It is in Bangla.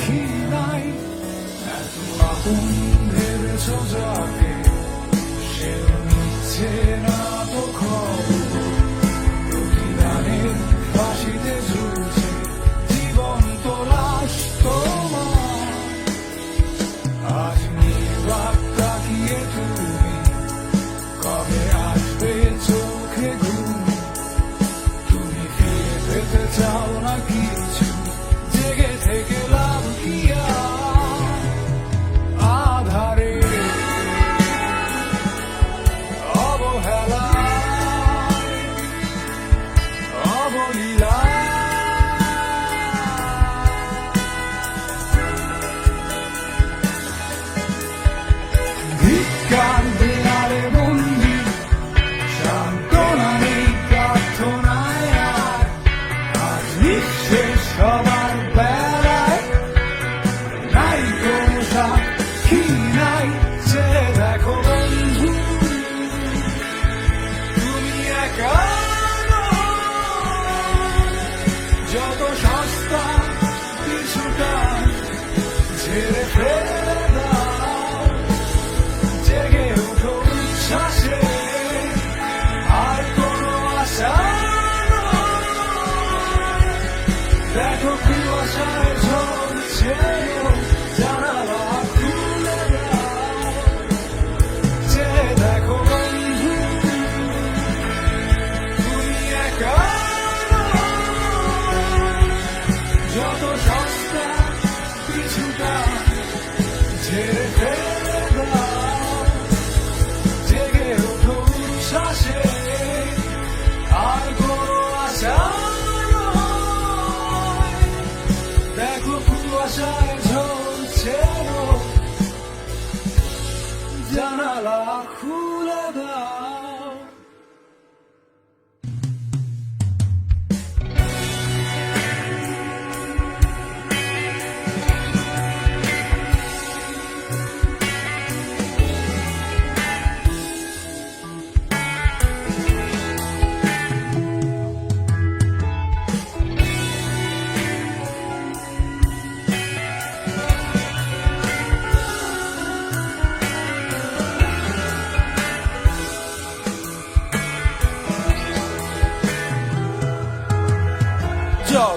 পাখি নাই এত আপন ভেবেছ যাকে সে নিচ্ছে না তো খবর ফাঁসিতে ঝুলছে জীবন তো লাশ তোমার আজ নির্বাক তাকিয়ে তুমি কবে আসবে চোখে ঘুম তুমি ফিরে পেতে চাও নাকি stars Yo,